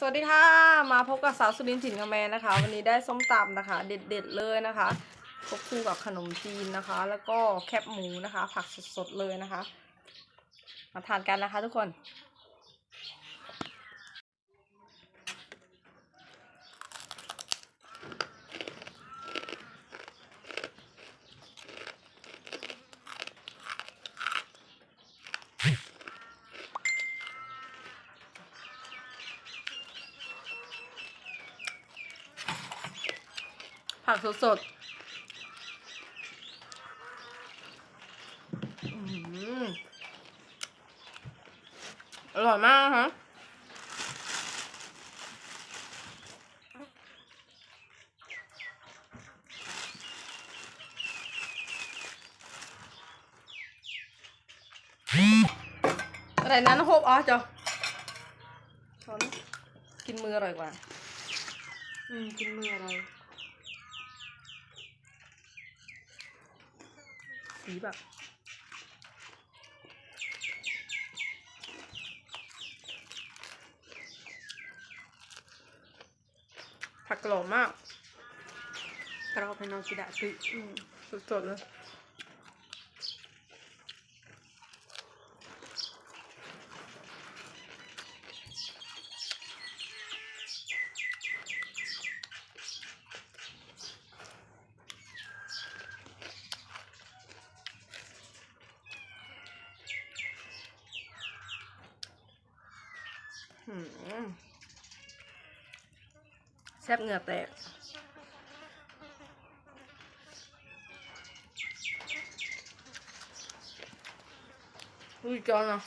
สวัสดีค่ะ มาพบกับสาวสุรินทร์ถิ่นกำแมนะคะ วันนี้ได้ส้มตำนะคะ เด็ดๆเลยนะคะคบคู่กับขนมจีนนะคะ แล้วก็แคบหมูนะคะ ผักสดๆเลยนะคะ มาทานกันนะคะทุกคน ผักสดๆอื้อหืออร่อยมากนะคะอะไรนั้นโฮบอ๋อจ้ะช้อนกินมืออร่อยกว่า อืม กินมืออะไร สีแบบผักกรอบมากกรอบให้น้องกิดะติสดๆเลย แซ่บเหงื่อแตกอุ้ยจอนอะ